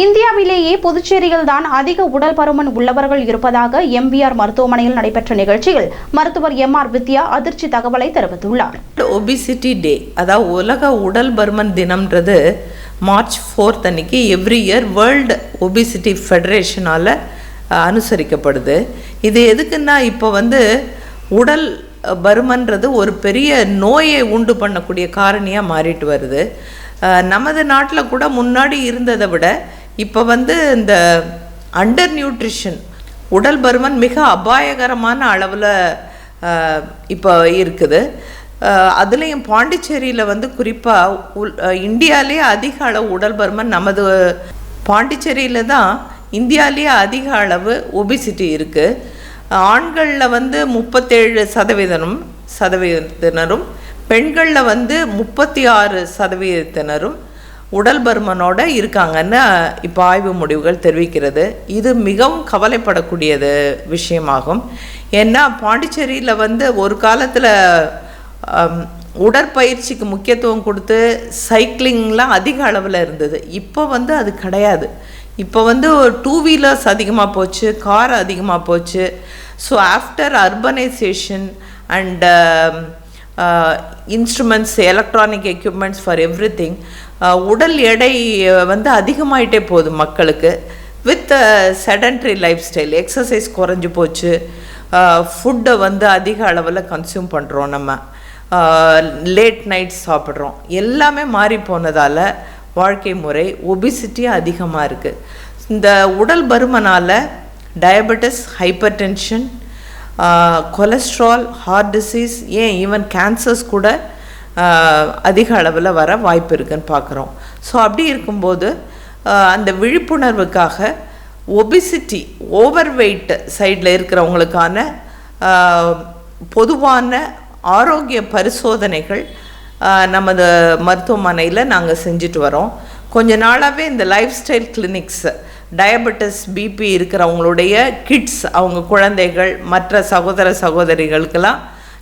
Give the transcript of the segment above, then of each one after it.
இந்தியாவிலேயே புதுச்சேரியில் தான் அதிக உடல் பருமன் உள்ளவர்கள் இருப்பதாக எம்பிஆர் மருத்துவமனையில் நடைபெற்ற நிகழ்ச்சியில் மருத்துவர் எம் ஆர் வித்யா அதிர்ச்சி தகவலை தெரிவித்துள்ளார். ஒபிசிட்டி டே அதாவது உலக உடல் பருமன் தினம்ன்றது மார்ச் ஃபோர்த் அன்னைக்கு எவ்ரி இயர் வேர்ல்டு ஒபிசிட்டி ஃபெடரேஷனால் அனுசரிக்கப்படுது. இது எதுக்குன்னா இப்போ வந்து உடல் பருமன்றது ஒரு பெரிய நோயை உண்டு பண்ணக்கூடிய காரணியாக மாறிட்டு வருது. நமது நாட்டில் கூட முன்னாடி இருந்ததை விட இப்போ வந்து இந்த அண்டர் நியூட்ரிஷன் உடல் பருமன் மிக அபாயகரமான அளவில் இப்போ இருக்குது. அதுலேயும் பாண்டிச்சேரியில் வந்து குறிப்பாக உல் இந்தியாவிலே அதிக அளவு உடல் பருமன் நமது பாண்டிச்சேரியில் தான் இந்தியாவிலேயே அதிக அளவு ஒபிசிட்டி இருக்குது ஆண்களில் வந்து முப்பத்தேழு சதவீதம் சதவீதத்தினரும் பெண்களில் வந்து முப்பத்தி ஆறு சதவீதத்தினரும் உடல் பருமனோட இருக்காங்கன்னு இப்போ ஆய்வு முடிவுகள் தெரிவிக்கிறது. இது மிகவும் கவலைப்படக்கூடியது விஷயமாகும். ஏன்னா பாண்டிச்சேரியில் வந்து ஒரு காலத்தில் உடற்பயிற்சிக்கு முக்கியத்துவம் கொடுத்து சைக்கிளிங்லாம் அதிக அளவில் இருந்தது. இப்போ வந்து அது கிடையாது. இப்போ வந்து டூ வீலர்ஸ் அதிகமாக போச்சு கார் அதிகமாக போச்சு. So after urbanisation and instruments electronic equipments for everything உடல் எடை வந்து அதிகமாயிட்டே போகுது மக்களுக்கு. With sedentary lifestyle exercise குறைஞ்சி போச்சு. ஃபுட்டை வந்து அதிக அளவில் கன்சியூம் பண்ணுறோம் நம்ம. லேட் நைட் சாப்பிட்றோம். எல்லாமே மாறி போனதால் வாழ்க்கை முறை ஒபிசிட்டி அதிகமாக இருக்குது இந்த உடல் பருமனால் diabetes hypertension cholesterol heart disease and even cancers கூட அதிக அளவில் வர வாய்ப்பு இருக்குன்னு பார்க்குறோம். ஸோ அப்படி இருக்கும்போது அந்த விழிப்புணர்வுக்காக ஒபிசிட்டி ஓவர் வெயிட் சைடில் இருக்கிறவங்களுக்கான பொதுவான ஆரோக்கிய பரிசோதனைகள் நமது மருத்துவமனையில் நாங்கள் செஞ்சுட்டு வரோம். கொஞ்ச நாளாகவே இந்த lifestyle clinics diabetes BP இருக்கிறவங்களுடைய கிட்ஸ் அவங்க குழந்தைகள் மற்ற சகோதர சகோதரிகளுக்கெல்லாம்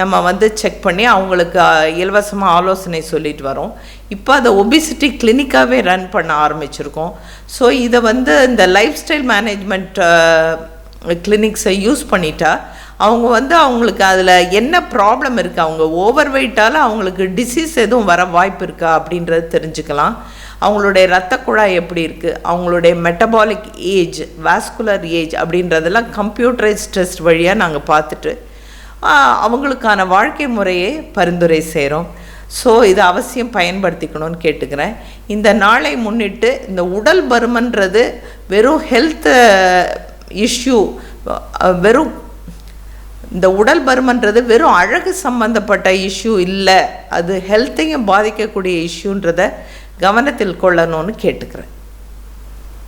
நம்ம வந்து செக் பண்ணி அவங்களுக்கு இலவசமாக ஆலோசனை சொல்லிட்டு வரோம். இப்போ அதை ஒபிசிட்டி கிளினிக்காகவே ரன் பண்ண ஆரம்பிச்சிருக்கோம். ஸோ இதை வந்து இந்த லைஃப் ஸ்டைல் மேனேஜ்மெண்ட் கிளினிக்ஸை யூஸ் பண்ணிட்டா அவங்க வந்து அவங்களுக்கு அதில் என்ன ப்ராப்ளம் இருக்குது அவங்க ஓவர் வெயிட்டால் அவங்களுக்கு டிசீஸ் எதுவும் வர வாய்ப்பு இருக்கா? அப்படின்றத தெரிஞ்சுக்கலாம். அவங்களுடைய இரத்த குழாய் எப்படி இருக்குது அவங்களுடைய மெட்டபாலிக் ஏஜ் வாஸ்குலர் ஏஜ் அப்படின்றதெல்லாம் கம்ப்யூட்டரைஸ் டெஸ்ட் வழியாக நாங்கள் பார்த்துட்டு அவங்களுக்கான வாழ்க்கை முறையை பரிந்துரை செய்கிறோம் ஸோ இதை அவசியம் பயன்படுத்திக்கணும்னு கேட்டுக்கிறேன். இந்த நாளை முன்னிட்டு இந்த உடல் பருமன்றது வெறும் ஹெல்த் இஷ்யூ வெறும் இந்த உடல் பருமன்றது வெறும் அழகு சம்பந்தப்பட்ட இஷ்யூ இல்லை. அது ஹெல்த்தையும் பாதிக்கக்கூடிய இஷ்யூன்றதை கவனத்தில் கொள்ளணும்னு கேட்டுக்கிறேன்.